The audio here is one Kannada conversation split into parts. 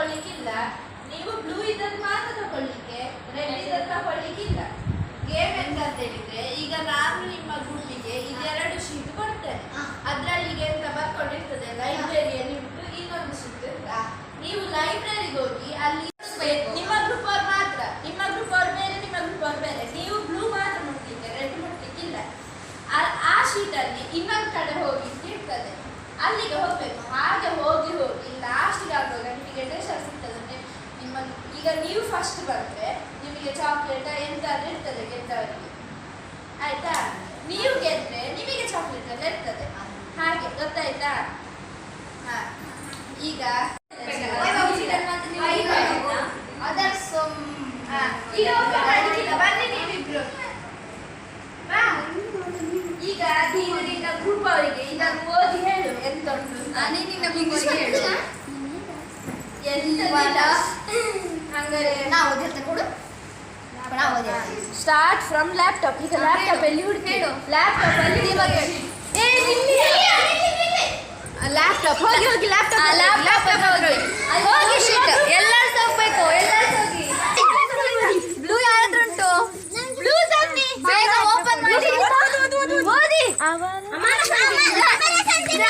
ತಗೊಳ್ಳಿಕ್ಕಿಲ್ಲ. ನೀವು ಬ್ಲೂ ಇದ್ದಲ್ಲಿ ಮಾತ್ರ ತಗೊಳ್ಳಿಕ್ಕೆ ರೆಡ್ ಇದ್ದಲ್ಲಿ ತಗೊಳ್ಳಿಕ್ಕಿಲ್ಲ. ಗೇಮ್ ಎಂತ ಹೇಳಿದ್ರೆ ಈಗ ನಾನು ನಿಮ್ಮ ಗುಂಪಿಗೆ ಇದೆರಡು ಶೀಟ್ ಕೊಡ್ತೇನೆ. ಅದ್ರಲ್ಲಿಗೆ ಅಂತ ಬರ್ಕೊಂಡಿರ್ತದೆ? ಲೈಬ್ರರಿಯಲ್ಲಿ ಇನ್ನೊಂದು ಶೀಟ್ ನೀವು ಲೈಬ್ರರಿಗೆ ಹೋಗಿ ಅಲ್ಲಿ ಫಸ್ಟ್ ಬಂದ್ರೆ ನಿಮಗೆ ಚಾಕ್ಲೇಟ್ ಎಂತಾದ್ರೂ ಇರ್ತದೆ, ಗೆದ್ದವರಿಗೆ. ಆಯ್ತಾ? ನೀವು ಗೆದ್ರೆ ನಿಮಗೆ ಚಾಕ್ಲೇಟ್ ಎಲ್ಲ ಇರ್ತದೆ. ಹಾಗೆ, ಗೊತ್ತಾಯ್ತಾ? ಈಗ ಕೊಡು ನಾವು ಓದಿರ್ತೇವೆ ಸ್ಟಾರ್ಟ್ ಫ್ರಮ್ ಲ್ಯಾಪ್ಟಾಪ್ ಈಗ ಹಾ, ಲ್ಯಾಪ್ಟಾಪ್ ಹೇಳು. ಎಲ್ಲಿ ಹುಡುಕಿ ಹೇಳು. ಲ್ಯಾಪ್ಟಾಪ್ ಅಲ್ಲಿ ಇವಾಗ ಹೇಳು. ಏ ನಿಲ್ಲಿ ಲ್ಯಾಪ್ಟಾಪ್ ಹೋಗಿ ಹೋಗಿ ಲ್ಯಾಪ್ಟಾಪ್ ಲ್ಯಾಪ್ಟಾಪ್ ಹೋಗಿ ಹೋಗಿ ಶೀಟ್ ಎಲ್ಲರೂ ಹೋಗ್ಬೇಕು ಎಲ್ಲರೂ ಹೋಗಿ ಬ್ಲೂ ಯಾರ ಹತ್ರ ಉಂಟು ಬ್ಲೂ ತನ್ನಿ ಬೇಗ ಓಪನ್ ಮಾಡಿ ಓದಿ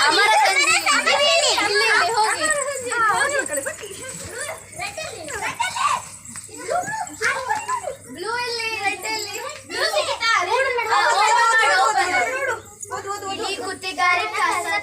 ಅಮರ तारीख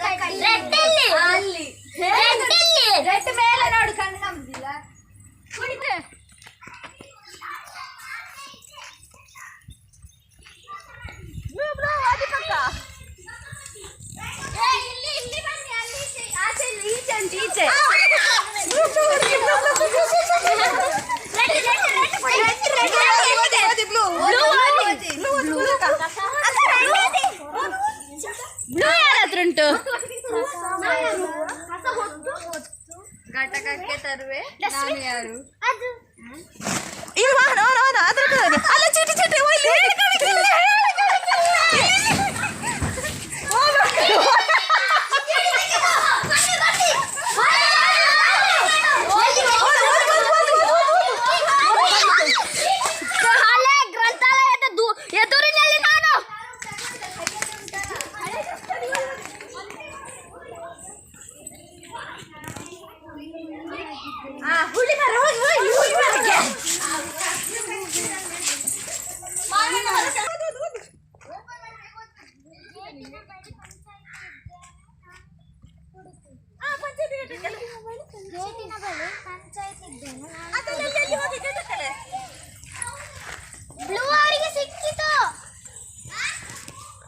ಬ್ಲೂ ಅವರಿಗೆ ಸಿಕ್ಕಿತು.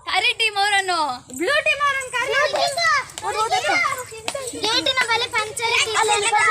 ಕರಿ ಟೀಮ್ ಅವರನ್ನು. ಬ್ಲೂ ಟೀಮ್ ಅವರನ್ನು ಕರಿ ಗೇಟಿನ ಬಳಿ ಪಂಚಾಯತ್ ಬಾ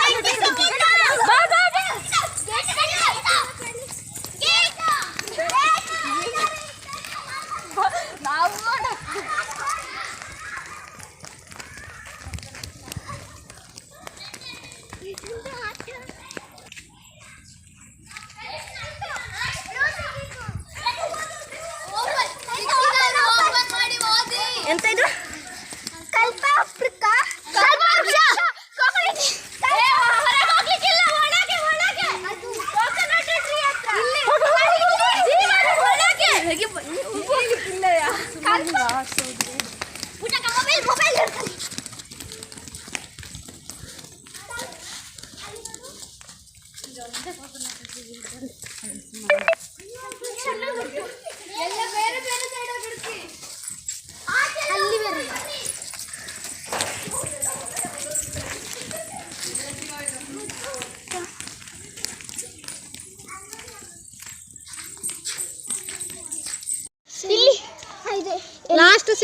되게 이게 빛나요. 간다.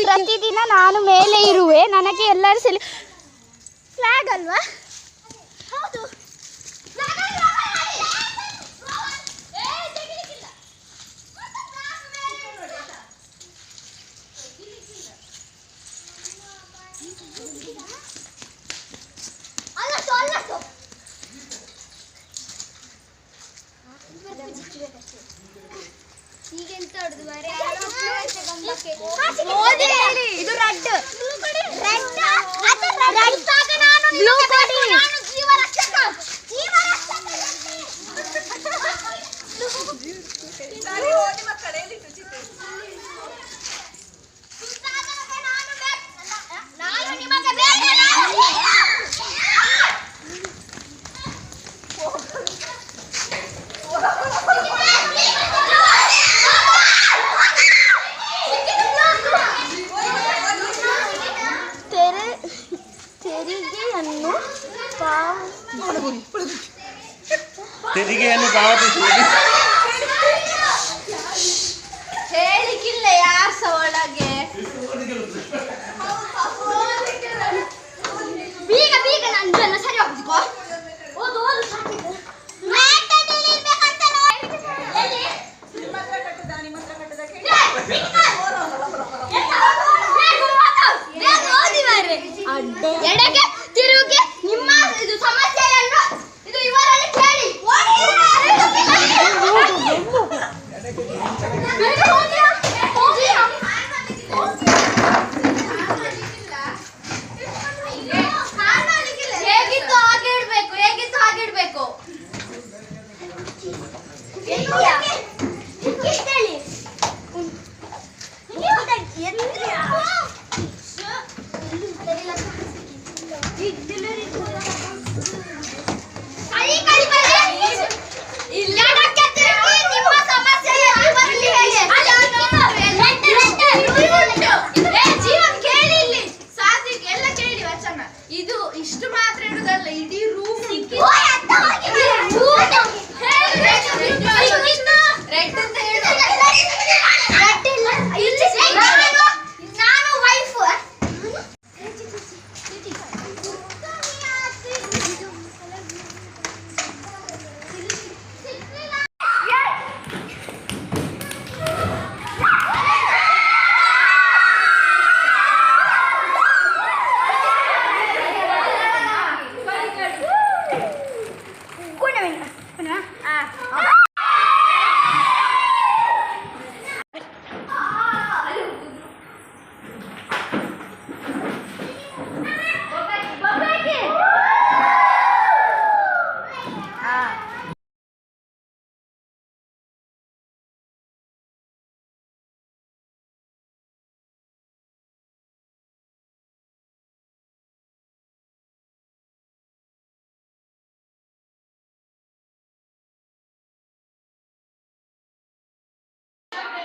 ಪ್ರತಿದಿನ ನಾನು ಮೇಲೆ ಇರುವೆ ನನಗೆ ಎಲ್ಲರೂ ಸೆಲೆ ಫ್ಲಾಗ್ ಅಲ್ವಾ? ಹೌದು. ಈಗೆಂತ ಹೊಡೆದು ಬರೀ ಇದು ರೆಡ್ ರೆಡ್ ರೆಡ್ ನಾನು ಬ್ಲೂ तेरी के अनु पाव तो छोड़ दे। किल्ले यार सवाल आ गया।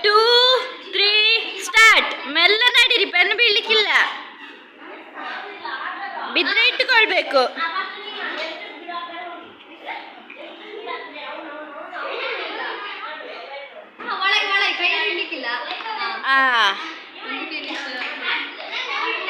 ಟೂ ತ್ರೀ ಸ್ಟಾರ್ಟ್ ಮೆಲ್ಲ ನಡೀರಿ ಪೆನ್ ಬೀಳ್ಲಿಕ್ಕಿಲ್ಲ. ಬಿದ್ರೆ ಇಟ್ಟುಕೊಳ್ಬೇಕು. ಆ.